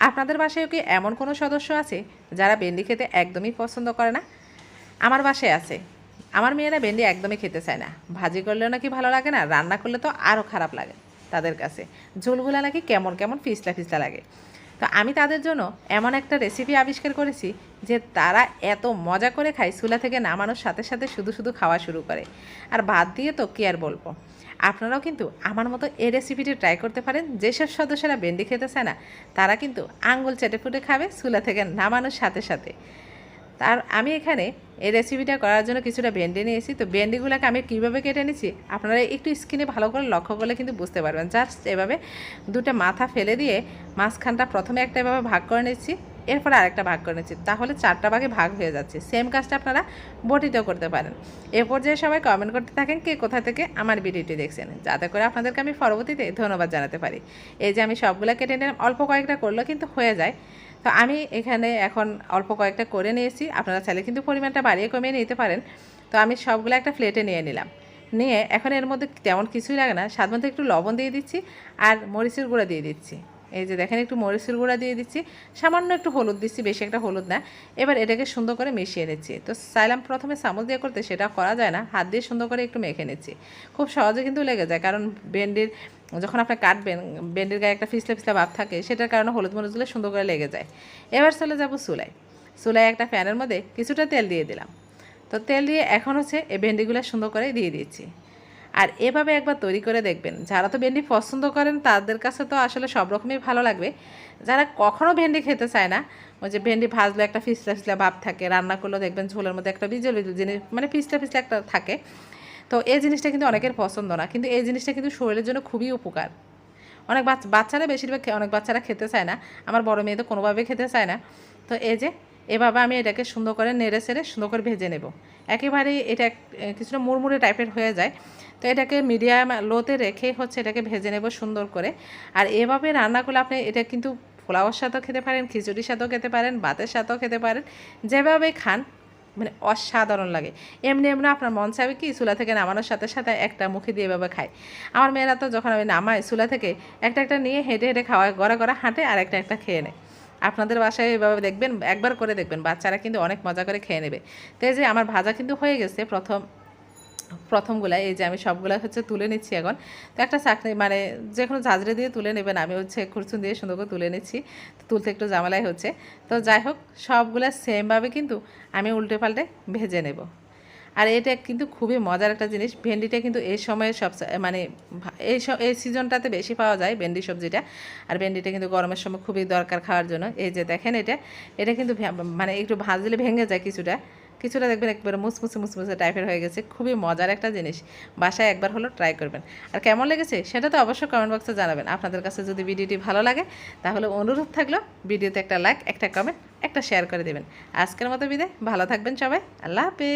আপনাদের বাসায়ও কি এমন কোনো সদস্য আছে যারা ভেন্ডি খেতে একদমই পছন্দ করে না? আমার বাসায় আছে। আমার মেয়েরা ভেন্ডি একদমই খেতে চায় না। ভাজি করলেও নাকি ভালো লাগে না, রান্না করলে তো আরও খারাপ লাগে তাদের কাছে। ঝোলগুলা নাকি কেমন কেমন ফিসলা ফিসলা লাগে। তো আমি তাদের জন্য এমন একটা রেসিপি আবিষ্কার করেছি যে তারা এত মজা করে খায় চুলা থেকে নামানোর সাথে সাথে শুধু শুধু খাওয়া শুরু করে। আর ভাত দিয়ে তো কি আর বলব? আপনারাও কিন্তু আমার মতো এই রেসিপিটি ট্রাই করতে পারেন। যেসব সদস্যরা ভেন্ডি খেতে চায় না, তারা কিন্তু আঙ্গুল চেটে ফুটে খাবে চুলা থেকে নামানোর সাথে সাথে। তার আমি এখানে এই রেসিপিটা করার জন্য কিছুটা ভেন্ডি নিয়েছি। তো ভেন্ডিগুলোকে আমি কীভাবে কেটে নিচ্ছি? আপনারা একটু স্কিনে ভালো করে লক্ষ্য করলে কিন্তু বুঝতে পারবেন। জাস্ট এভাবে দুটো মাথা ফেলে দিয়ে মাঝখানটা প্রথমে একটা এভাবে ভাগ করে নিচ্ছি, এরপরে আরেকটা ভাগ করে নিচ্ছি। তাহলে চারটা ভাগে ভাগ হয়ে যাচ্ছে। সেম কাজটা আপনারা বটিতেও করতে পারেন। এ পর্যায়ে সবাই কমেন্ট করতে থাকেন কে কোথা থেকে আমার ভিডিওটি দেখছেন। যাতে করে আপনাদেরকে আমি পরবর্তীতে ধন্যবাদ জানাতে পারি। এই যে আমি সবগুলো কেটে নিলাম, অল্প কয়েকটা করলেও কিন্তু হয়ে যায়। তো আমি এখানে এখন অল্প কয়েকটা করে নিয়েছি। আপনারা চাইলে কিন্তু পরিমাণটা বাড়িয়ে কমিয়ে নিতে পারেন। তো আমি সবগুলো একটা প্লেটে নিয়ে নিলাম। নিয়ে এখন এর মধ্যে তেমন কিছুই লাগে না। স্বাদ মধ্যে একটু লবণ দিয়ে দিচ্ছি আর মরিচের গুঁড়া দিয়ে দিচ্ছি। এই যে দেখেন, একটু মরিচের গুঁড়া দিয়ে দিচ্ছি। সামান্য একটু হলুদ দিচ্ছি, বেশি একটা হলুদ না। এবার এটাকে সুন্দর করে মিশিয়ে নিচ্ছি। তো চাইলাম প্রথমে চামচ দিয়ে করতে সেটা করা যায় না। হাত দিয়ে সুন্দর করে একটু মেখে নিচ্ছি। খুব সহজে কিন্তু লেগে যায়, কারণ ভেন্ডির যখন আপনি কাটবেন, ভেন্ডির গায়ে একটা ফিসলে ফিসলে ভাব থাকে, সেটার কারণে হলুদ মরিচগুলো সুন্দর করে লেগে যায়। এবার চলে যাব চুলায়। চুলায় একটা ফ্যানের মধ্যে কিছুটা তেল দিয়ে দিলাম। তো তেল দিয়ে এখন হচ্ছে এই ভেন্ডিগুলো সুন্দর করে দিয়ে দিচ্ছি। আর এভাবে একবার তৈরি করে দেখবেন। যারা তো ভেন্ডি পছন্দ করেন, তাদের কাছে তো আসলে সব রকমই ভালো লাগবে। যারা কখনও ভেন্ডি খেতে চায় না, ওই যে ভেন্ডি ভাজলে একটা ফিসলা ফিসলা ভাব থাকে, রান্না করলেও দেখবেন ঝোলের মধ্যে একটা বিজল বিজল জিনিস মানে ফিসলা ফিসলা একটা থাকে। তো এই জিনিসটা কিন্তু অনেকের পছন্দ না, কিন্তু এই জিনিসটা কিন্তু শরীরের জন্য খুবই উপকার। অনেক বাচ্চা, বাচ্চারা বেশিরভাগ অনেক বাচ্চারা খেতে চায় না, আমার বড় মেয়ে তো কোনোভাবে খেতে চায় না। তো এই যে এভাবে আমি এটাকে সুন্দর করে নেড়ে সেড়ে সুন্দর করে ভেজে নেব। একেবারেই এটা কিছুটা মুড়মুড়ে টাইপের হয়ে যায়। তো এটাকে মিডিয়াম লোতে রেখে হচ্ছে এটাকে ভেজে নেব সুন্দর করে। আর এভাবে রান্না করলে আপনি এটা কিন্তু পোলাওয়ার সাথেও খেতে পারেন, খিচুড়ির সাথেও খেতে পারেন, ভাতের সাথেও খেতে পারেন, যেভাবে খান মানে অসাধারণ লাগে। এমনি এমনি আপনার মন চাইবে কি চুলা থেকে নামানোর সাথে সাথে একটা মুখে দিয়ে এভাবে খায়। আমার মেয়েরা তো যখন আমি নামাই চুলা থেকে, একটা একটা নিয়ে হেঁটে হেঁটে খাওয়া গড়া গড়া হাঁটে আর একটা একটা খেয়ে নেয়। আপনাদের বাসায় এভাবে দেখবেন, একবার করে দেখবেন, বাচ্চারা কিন্তু অনেক মজা করে খেয়ে নেবে। তো এই যে আমার ভাজা কিন্তু হয়ে গেছে প্রথম প্রথমগুলা এই যে আমি সবগুলা হচ্ছে তুলে নিচ্ছি এখন। তো একটা চাকরি মানে যে কোনো ঝাঁঝরে দিয়ে তুলে নেবেন, আমি হচ্ছে খুরচুন দিয়ে সুন্দর করে তুলে নিচ্ছি। তো তুলতে একটু জামালাই হচ্ছে। তো যাই হোক, সবগুলা সেমভাবে কিন্তু আমি উল্টে পাল্টে ভেজে নেব। আর এটা কিন্তু খুবই মজার একটা জিনিস। ভেন্ডিটা কিন্তু এই সময়ে সব মানে এই এই সিজনটাতে বেশি পাওয়া যায় ভেন্ডি সবজিটা। আর ভেন্ডিটা কিন্তু গরমের সময় খুবই দরকার খাওয়ার জন্য। এই যে দেখেন এটা এটা কিন্তু মানে একটু ভাজলে ভেঙে যায় কিছুটা। কিছুটা দেখবেন একবারে মুসমুসে মুসমুসে টাইপের হয়ে গেছে। খুবই মজার একটা জিনিস। বাসায় একবার হলো ট্রাই করবেন। আর কেমন লেগেছে সেটা তো অবশ্যই কমেন্ট বক্সে জানাবেন। আপনাদের কাছে যদি ভিডিওটি ভালো লাগে, তাহলে অনুরোধ থাকল, ভিডিওতে একটা লাইক একটা কমেন্ট একটা শেয়ার করে দেবেন। আজকের মতো বিদায়। ভালো থাকবেন সবাই। আল্লাহ হাফেজ।